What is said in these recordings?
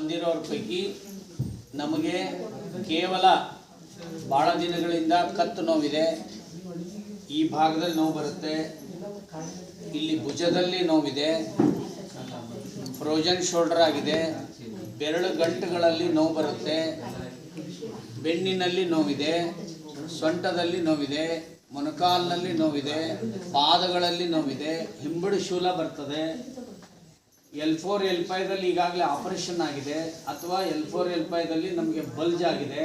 ಬಂದಿರೋರ ಪೈಕಿ ನಮಗೆ ಕೇವಲ ಭಾಳ ದಿನಗಳಿಂದ ಕತ್ತು ನೋವಿದೆ. ಈ ಭಾಗದಲ್ಲಿ ನೋವು ಬರುತ್ತೆ. ಇಲ್ಲಿ ಭುಜದಲ್ಲಿ ನೋವಿದೆ. ಫ್ರೋಜನ್ ಶೋಲ್ಡರ್ ಆಗಿದೆ. ಬೆರಳು ಗಂಟುಗಳಲ್ಲಿ ನೋವು ಬರುತ್ತೆ. ಬೆನ್ನಿನಲ್ಲಿ ನೋವಿದೆ. ಸೊಂಟದಲ್ಲಿ ನೋವಿದೆ. ಮೊಣಕಾಲಿನಲ್ಲಿ ನೋವಿದೆ. ಪಾದಗಳಲ್ಲಿ ನೋವಿದೆ. ಹಿಂಬಡು ಶೂಲ ಬರ್ತದೆ. ಎಲ್ ಫೋರ್, ಎಲ್ ಫೈದಲ್ಲಿ ಈಗಾಗಲೇ ಆಪರೇಷನ್ ಆಗಿದೆ ಅಥವಾ ಎಲ್ ಫೋರ್, ಎಲ್ ನಮಗೆ ಬಲ್ಜ್ ಆಗಿದೆ.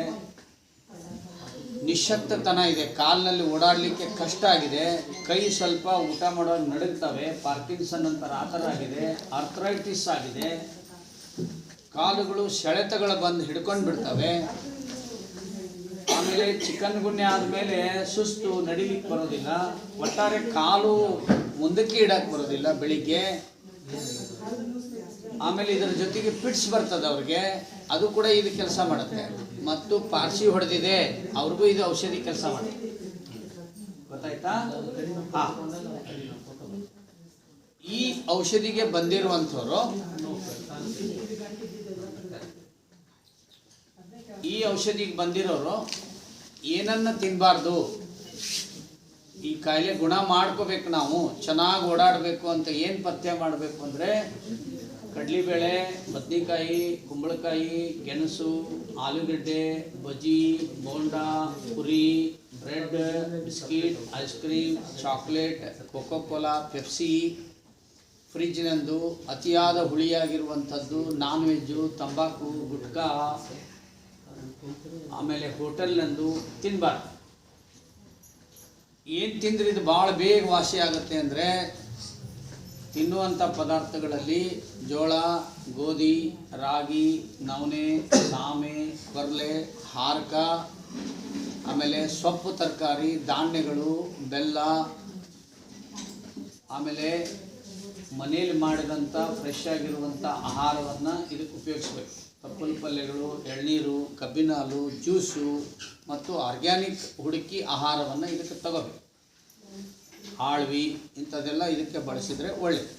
ನಿಶಕ್ತತನ ಇದೆ, ಕಾಲಿನಲ್ಲಿ ಓಡಾಡಲಿಕ್ಕೆ ಕಷ್ಟ ಆಗಿದೆ. ಕೈ ಸ್ವಲ್ಪ ಊಟ ಮಾಡೋ ನಡುಗ್ತವೆ, ಪಾರ್ಕಿನ್ಸನ್ ಅಂತ ಆ ಥರ ಆಗಿದೆ ಆರ್ಥರೈಟಿಸ್ ಆಗಿದೆ. ಕಾಲುಗಳು ಸೆಳೆತಗಳು ಬಂದು ಹಿಡ್ಕೊಂಡು ಬಿಡ್ತವೆ. ಆಮೇಲೆ ಚಿಕನ್ ಗುಣ್ಯ ಆದಮೇಲೆ ಸುಸ್ತು, ನಡಿಲಿಕ್ಕೆ ಬರೋದಿಲ್ಲ. ಒಟ್ಟಾರೆ ಕಾಲು ಮುಂದಕ್ಕೆ ಇಡಕ್ಕೆ ಬರೋದಿಲ್ಲ ಬೆಳಿಗ್ಗೆ. ಆಮೇಲೆ ಇದರ ಜೊತೆಗೆ ಪಿಟ್ಸ್ ಬರ್ತದೆ ಅವ್ರಿಗೆ. ಅದು ಕೂಡ ಇದು ಕೆಲಸ ಮಾಡುತ್ತೆ. ಮತ್ತು ಪಾರ್ಸಿ ಹೊಡೆದಿದೆ, ಅವ್ರಿಗೂ ಇದು ಔಷಧಿ ಕೆಲಸ ಮಾಡುತ್ತೆ. ಗೊತ್ತಾಯ್ತಾ? ಈ ಔಷಧಿಗೆ ಬಂದಿರುವಂಥವ್ರು, ಈ ಔಷಧಿಗೆ ಬಂದಿರೋರು ಏನನ್ನ ತಿನ್ನಬಾರ್ದು ಈ ಕಾಯಿಲೆ ಗುಣ ಮಾಡ್ಕೋಬೇಕು ನಾವು, ಚೆನ್ನಾಗಿ ಓಡಾಡಬೇಕು ಅಂತ ಏನು ಪಥ್ಯ ಮಾಡಬೇಕು ಅಂದರೆ ಕಡಲೆಬೇಳೆ, ಬದ್ನಿಕಾಯಿ, ಕುಂಬಳಕಾಯಿ, ಗೆಣಸು, ಆಲೂಗಡ್ಡೆ, bajji, bonda, puri, bread, biscuit, ice cream, chocolate Coca Cola Pepsi ಫ್ರಿಜ್ನಂದು ಅತಿಯಾದ ಹುಳಿಯಾಗಿರುವಂಥದ್ದು ನಾನ್ ವೆಜ್ಜು ತಂಬಾಕು, ಗುಟ್ಕಾ, ಆಮೇಲೆ ಹೋಟೆಲ್ನಂದು ತಿನ್ನಬಾರ್ದು ಏನು ತಿಂದ್ರೆ ಇದು ಭಾಳ ಬೇಗ ವಾಸಿ ಆಗುತ್ತೆ ಅಂದರೆ ತಿನ್ನುವಂಥ ಪದಾರ್ಥಗಳಲ್ಲಿ ಜೋಳ, ಗೋಧಿ, ರಾಗಿ, ನವಣೆ, ಸಾಮೆ ಕೊರ್ಲೆ ಹಾರ್ಕ, ಆಮೇಲೆ ಸೊಪ್ಪು ತರಕಾರಿ, ಧಾನ್ಯಗಳು, ಬೆಲ್ಲ, ಆಮೇಲೆ ಮನೆಯಲ್ಲಿ ಮಾಡಿದಂಥ ಫ್ರೆಶ್ ಆಗಿರುವಂಥ ಆಹಾರವನ್ನು ಇದಕ್ಕೆ ಉಪಯೋಗಿಸ್ಬೇಕು. ತಪ್ಪಲು ಪಲ್ಯಗಳು, ಎಳ್ನೀರು ಕಬ್ಬಿನ ಹಾಲು ಜ್ಯೂಸು ಮತ್ತು ಆರ್ಗ್ಯಾನಿಕ್ ಹುಡುಕಿ ಆಹಾರವನ್ನು ಇದಕ್ಕೆ ತಗೋಬೇಕು. ಆಳ್ವಿ ಇಂಥದ್ದೆಲ್ಲ ಇದಕ್ಕೆ ಬಳಸಿದರೆ ಒಳ್ಳೆಯದು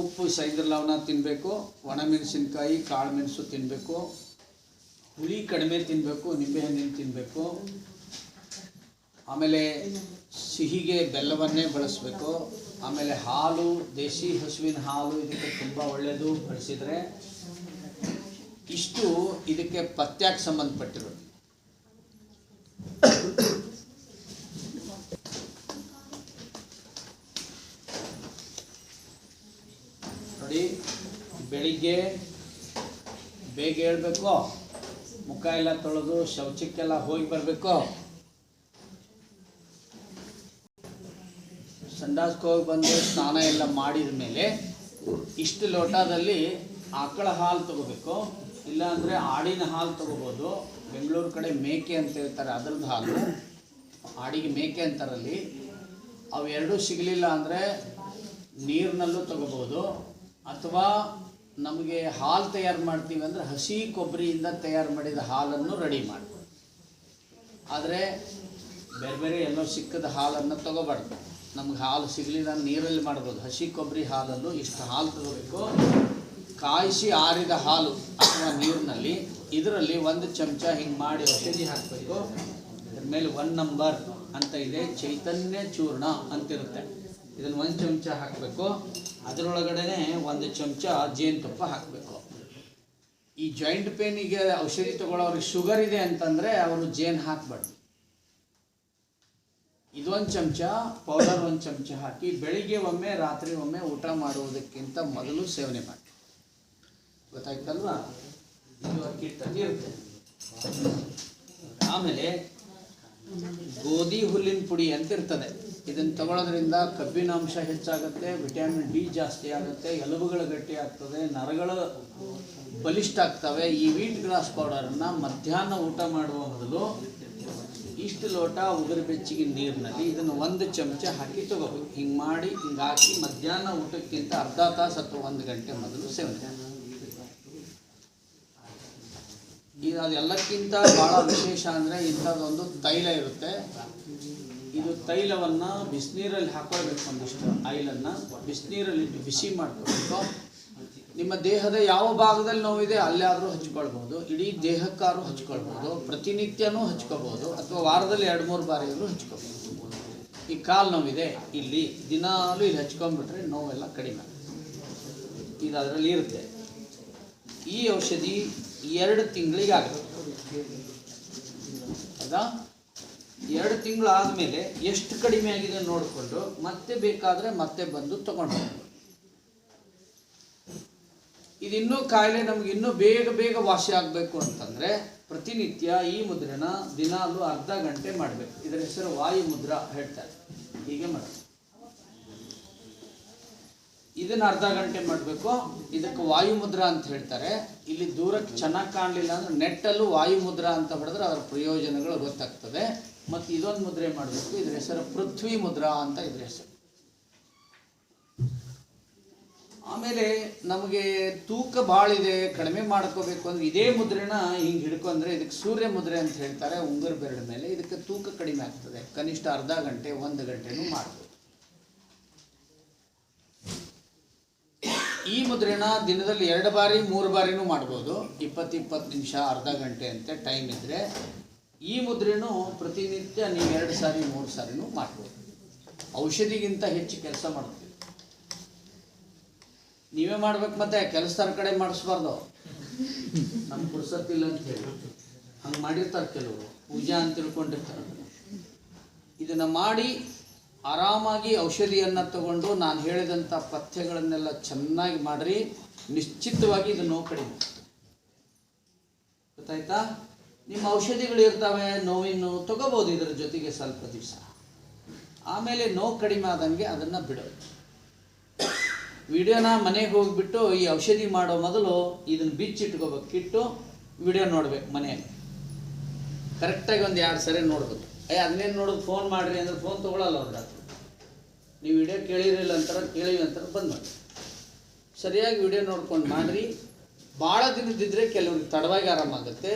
ಉಪ್ಪು ಸೈದ್ರ ಲವಣ ತಿನ್ನಬೇಕು ಒಣಮೆಣಸಿನ್ಕಾಯಿ ಕಾಳು ಮೆಣಸು ತಿನ್ನಬೇಕು ಹುಳಿ ಕಡಿಮೆ ತಿನ್ನಬೇಕು ನಿಂಬೆಹಣ್ಣಿನ ತಿನ್ನಬೇಕು ಆಮೇಲೆ ಸಿಹಿಗೆ ಬೆಲ್ಲವನ್ನೇ ಬಳಸಬೇಕು, ಆಮೇಲೆ ಹಾಲು ದೇಸಿ ಹಸುವಿನ ಹಾಲು ಇದಕ್ಕೆ ತುಂಬ ಒಳ್ಳೆಯದು ಬಳಸಿದರೆ ಇಷ್ಟು ಇದಕ್ಕೆ ಪತ್ಯಕ್ಕೆ ಸಂಬಂಧಪಟ್ಟಿರೋದು. ನೋಡಿ, ಬೆಳಿಗ್ಗೆ ಬೇಗ ಹೇಳ್ಬೇಕು, ಮುಖ ಎಲ್ಲ ತೊಳೆದು ಶೌಚಕ್ಕೆಲ್ಲ ಹೋಗಿ ಬರಬೇಕು. ಸಂಡಾಸ್ಗೆ ಹೋಗಿ ಬಂದು ಸ್ನಾನ ಎಲ್ಲ ಮಾಡಿದ ಮೇಲೆ ಇಷ್ಟು ಲೋಟದಲ್ಲಿ ಆಕಳ ಹಾಲು ತಗೋಬೇಕು. ಇಲ್ಲಾಂದರೆ ಆಡಿನ ಹಾಲು ತಗೋಬೋದು. ಬೆಂಗಳೂರು ಕಡೆ ಮೇಕೆ ಅಂತ ಹೇಳ್ತಾರೆ, ಅದ್ರದ್ದು ಹಾಲು. ಆಡಿಗೆ ಮೇಕೆ ಅಂತಾರಲ್ಲಿ. ಅವೆರಡೂ ಸಿಗಲಿಲ್ಲ ಅಂದರೆ ನೀರಿನಲ್ಲೂ ತಗೋಬೋದು. ಅಥವಾ ನಮಗೆ ಹಾಲು ತಯಾರು ಮಾಡ್ತೀವಿ ಅಂದರೆ ಹಸಿ ಕೊಬ್ಬರಿಯಿಂದ ತಯಾರು ಮಾಡಿದ ಹಾಲನ್ನು ರೆಡಿ ಮಾಡ್ಬೋದು. ಆದರೆ ಬೇರೆ ಬೇರೆ ಎಲ್ಲೋ ಸಿಕ್ಕದ ಹಾಲನ್ನು ತಗೋಬಾರ್ದು. ನಮ್ಗೆ ಹಾಲು ಸಿಗಲಿಲ್ಲ ನೀರಲ್ಲಿ ಮಾಡ್ಬೋದು. ಹಸಿ ಕೊಬ್ಬರಿ ಹಾಲನ್ನು ಇಷ್ಟು ಹಾಲು ತಗೋಬೇಕು. ಕಾಯಿಸಿ ಆರಿದ ಹಾಲು ಅಥವಾ ನೀರಿನಲ್ಲಿ, ಇದರಲ್ಲಿ ಒಂದು ಚಮಚ ಹಿಂಗೆ ಮಾಡಿ ಔಷಧಿ ಹಾಕಬೇಕು. ಅದ್ರ ಮೇಲೆ ಒನ್ ನಂಬರ್ ಅಂತ ಇದೆ, ಚೈತನ್ಯ ಚೂರ್ಣ ಅಂತಿರುತ್ತೆ. ಇದನ್ನು ಒಂದು ಚಮಚ ಹಾಕಬೇಕು. ಅದರೊಳಗಡೆ ಒಂದು ಚಮಚ ಜೇನುತುಪ್ಪ ಹಾಕಬೇಕು. ಈ ಜಾಯಿಂಟ್ ಪೇನಿಗೆ ಔಷಧಿ ತಗೊಳ್ಳೋರಿಗೆ ಶುಗರ್ ಇದೆ ಅಂತಂದರೆ ಅವರು ಜೇನು ಹಾಕಬಾರ್ದು. ಇದೊಂದು ಚಮಚ ಪೌಡರ್ ಒಂದು ಚಮಚ ಹಾಕಿ ಬೆಳಿಗ್ಗೆ ಒಮ್ಮೆ, ರಾತ್ರಿ ಒಮ್ಮೆ ಊಟ ಮಾಡುವುದಕ್ಕಿಂತ ಮೊದಲು ಸೇವನೆ ಮಾಡಿ. ಗೊತ್ತಾಯ್ತಲ್ವಾ? ಇದು ಅಕ್ಕಿ ಇರುತ್ತೆ. ಆಮೇಲೆ ಗೋಧಿ ಹುಲ್ಲಿನ ಪುಡಿ ಅಂತ ಇರ್ತದೆ. ಇದನ್ನು ತಗೊಳ್ಳೋದ್ರಿಂದ ಕಬ್ಬಿನ ಅಂಶ ಹೆಚ್ಚಾಗುತ್ತೆ, ವಿಟಮಿನ್ ಡಿ ಜಾಸ್ತಿ ಆಗುತ್ತೆ, ಎಲುಬುಗಳು ಗಟ್ಟಿ ಆಗ್ತದೆ, ನರಗಳು ಬಲಿಷ್ಠ ಆಗ್ತವೆ ಈ ವೀಟ್ ಗ್ರಾಸ್ ಪೌಡರನ್ನು ಮಧ್ಯಾಹ್ನ ಊಟ ಮಾಡುವ ಮೊದಲು ಇಷ್ಟು ಲೋಟ ಉಗುರು ಬೆಚ್ಚಿಗೆ ನೀರಿನಲ್ಲಿ ಇದನ್ನು ಒಂದು ಚಮಚ ಹಾಕಿ ತಗೋಬೇಕು. ಹಿಂಗೆ ಮಾಡಿ ಹಿಂಗೆ ಹಾಕಿ ಮಧ್ಯಾಹ್ನ ಊಟಕ್ಕಿಂತ ಅರ್ಧ ತಾಸು ಅಥವಾ ಒಂದು ಗಂಟೆ ಮೊದಲು ಸೇವನೆ. ಇದು ಅದೆಲ್ಲಕ್ಕಿಂತ ಭಾಳ ವಿಶೇಷ ಅಂದರೆ ಇಂಥದ್ದೊಂದು ತೈಲ ಇರುತ್ತೆ. ಇದು ತೈಲವನ್ನು ಬಿಸಿನೀರಲ್ಲಿ ಹಾಕೊಳ್ಬೇಕು ಒಂದಿಷ್ಟು ಆಯಿಲನ್ನು. ಬಿಸಿನೀರಲ್ಲಿ ಬಿಸಿ ಮಾಡ್ಕೋಬೇಕು ನಿಮ್ಮ ದೇಹದ ಯಾವ ಭಾಗದಲ್ಲಿ ನೋವಿದೆ ಅಲ್ಲಾದರೂ ಹಚ್ಕೊಳ್ಬೋದು. ಇಡೀ ದೇಹಕ್ಕಾದ್ರೂ ಹಚ್ಕೊಳ್ಬೋದು. ಪ್ರತಿನಿತ್ಯನೂ ಹಚ್ಕೋಬೋದು ಅಥವಾ ವಾರದಲ್ಲಿ ಎರಡು, ಮೂರು ಬಾರಿಯಾದರೂ ಹಚ್ಕೋಬೋದು ಈ ಕಾಲು ನೋವಿದೆ ಇಲ್ಲಿ, ದಿನಾಲೂ ಇಲ್ಲಿ ಹಚ್ಕೊಂಡ್ಬಿಟ್ರೆ ನೋವೆಲ್ಲ ಕಡಿಮೆ ಇದು ಅದರಲ್ಲಿ ಇರುತ್ತೆ. ಈ ಔಷಧಿ ಎರಡು ತಿಂಗಳಿಗೆ ಆಗುತ್ತೆ. ಹೌದಾ? ಎರಡು ತಿಂಗಳು ಆದಮೇಲೆ ಎಷ್ಟು ಕಡಿಮೆ ಆಗಿದೆ ನೋಡಿಕೊಂಡು ಮತ್ತೆ ಬೇಕಾದರೆ ಮತ್ತೆ ಬಂದು ತಗೊಂಡು. ಇದು ಇನ್ನೂ ಕಾಯಿಲೆ ನಮ್ಗೆ ಇನ್ನೂ ಬೇಗ ಬೇಗ ವಾಸಿ ಆಗಬೇಕು ಅಂತಂದರೆ ಪ್ರತಿನಿತ್ಯ ಈ ಮುದ್ರೆನ ದಿನಾಲು ಅರ್ಧ ಗಂಟೆ ಮಾಡಬೇಕು. ಇದರ ಹೆಸರು ವಾಯು ಮುದ್ರ ಹೇಳ್ತಾರೆ. ಹೀಗೆ ಮಾಡಿ ಇದನ್ನ ಅರ್ಧ ಗಂಟೆ ಮಾಡಬೇಕು. ಇದಕ್ಕೆ ವಾಯು ಮುದ್ರಾ ಅಂತ ಹೇಳ್ತಾರೆ. ಇಲ್ಲಿ ದೂರಕ್ಕೆ ಚೆನ್ನಾಗಿ ಕಾಣಲಿಲ್ಲ ಅಂದ್ರೆ ನೆಟ್ಟಲ್ಲೂ ವಾಯು ಮುದ್ರಾ ಅಂತ ಹೊಡೆದ್ರೆ ಅದರ ಪ್ರಯೋಜನಗಳು ಗೊತ್ತಾಗ್ತದೆ. ಮತ್ತು ಇದೊಂದು ಮುದ್ರೆ ಮಾಡಬೇಕು. ಇದ್ರ ಹೆಸರು ಪೃಥ್ವಿ ಮುದ್ರ ಅಂತ ಇದ್ರ ಹೆಸರು. ಆಮೇಲೆ ನಮಗೆ ತೂಕ ಭಾಳ ಇದೆ, ಕಡಿಮೆ ಮಾಡ್ಕೋಬೇಕು ಅಂದ್ರೆ ಇದೇ ಮುದ್ರೆನ ಹಿಂಗೆ ಹಿಡ್ಕೊಂಡ್ರೆ ಇದಕ್ಕೆ ಸೂರ್ಯ ಮುದ್ರೆ ಅಂತ ಹೇಳ್ತಾರೆ. ಉಂಗುರ ಬೆರಳ ಮೇಲೆ ಇದಕ್ಕೆ ತೂಕ ಕಡಿಮೆ ಆಗ್ತದೆ. ಕನಿಷ್ಠ ಅರ್ಧ ಗಂಟೆ, ಒಂದು ಗಂಟೆನೂ ಮಾಡ್ಬೋದು. ಈ ಮುದ್ರಣ ದಿನದಲ್ಲಿ ಎರಡು ಬಾರಿ, ಮೂರು ಬಾರಿನೂ ಮಾಡ್ಬೋದು. ಇಪ್ಪತ್ತು ಇಪ್ಪತ್ತು ನಿಮಿಷ, ಅರ್ಧ ಗಂಟೆ ಅಂತ ಟೈಮ್ ಇದ್ದರೆ ಈ ಮುದ್ರೆನೂ ಪ್ರತಿನಿತ್ಯ ನೀವು ಎರಡು ಸಾರಿ, ಮೂರು ಸಾರಿನೂ ಮಾಡ್ಬೋದು. ಔಷಧಿಗಿಂತ ಹೆಚ್ಚು ಕೆಲಸ ಮಾಡ್ತೀವಿ. ನೀವೇ ಮಾಡ್ಬೇಕು ಮತ್ತೆ ಕೆಲಸದಾರ ಕಡೆ ಮಾಡಿಸ್ಬಾರ್ದು. ನಮ್ಗೆ ಪುರ್ಸತ್ತಿಲ್ಲ ಅಂತ ಹೇಳಿ. ಹಂಗೆ ಮಾಡಿರ್ತಾರೆ ಕೆಲವರು. ಪೂಜಾ ಅಂತ ತಿಳ್ಕೊಂಡಿರ್ತಾರೆ. ಇದನ್ನು ಮಾಡಿ ಆರಾಮಾಗಿ ಔಷಧಿಯನ್ನು ತಗೊಂಡು ನಾನು ಹೇಳಿದಂಥ ಪಥ್ಯಗಳನ್ನೆಲ್ಲ ಚೆನ್ನಾಗಿ ಮಾಡಿರಿ. ನಿಶ್ಚಿತವಾಗಿ ಇದು ನೋವು ಕಡಿಮೆ. ಗೊತ್ತಾಯ್ತಾ? ನಿಮ್ಮ ಔಷಧಿಗಳು ಇರ್ತವೆ ನೋವಿನ ನೋವು ತಗೋಬೋದು ಇದರ ಜೊತೆಗೆ ಸ್ವಲ್ಪ ದಿವಸ. ಆಮೇಲೆ ನೋವು ಕಡಿಮೆ ಆದಂಗೆ ಅದನ್ನು ಬಿಡೋದು. ವಿಡಿಯೋನ ಮನೆಗೆ ಹೋಗ್ಬಿಟ್ಟು ಈ ಔಷಧಿ ಮಾಡೋ ಮೊದಲು ಇದನ್ನು ಬಿಚ್ಚಿಟ್ಕೋಬೇಕು. ಇಟ್ಟು ವಿಡಿಯೋ ನೋಡ್ಬೇಕು ಮನೆಯಲ್ಲಿ. ಕರೆಕ್ಟಾಗಿ ಒಂದು ಎರಡು ಸರಿ ನೋಡ್ಬೇಕು. ಅಯ್ಯ ಅದನ್ನೇನು ನೋಡೋದು? ಫೋನ್ ಮಾಡಿರಿ ಅಂದ್ರೆ ಫೋನ್ ತೊಗೊಳಲ್ಲ ಅವ್ರ ರಾತ್ರಿ ನೀವು ವಿಡಿಯೋ ಕೇಳಿರಲಿಲ್ಲ ಅಂತಾರೆ ಕೇಳಿ ಅಂತಾರೆ, ಬಂದ್ ಮಾಡಿ. ಸರಿಯಾಗಿ ವಿಡಿಯೋ ನೋಡ್ಕೊಂಡು ಮಾಡಿರಿ. ಭಾಳ ದಿನದಿದ್ದರೆ ಕೆಲವ್ರಿಗೆ ತಡವಾಗಿ ಆರಾಮಾಗುತ್ತೆ.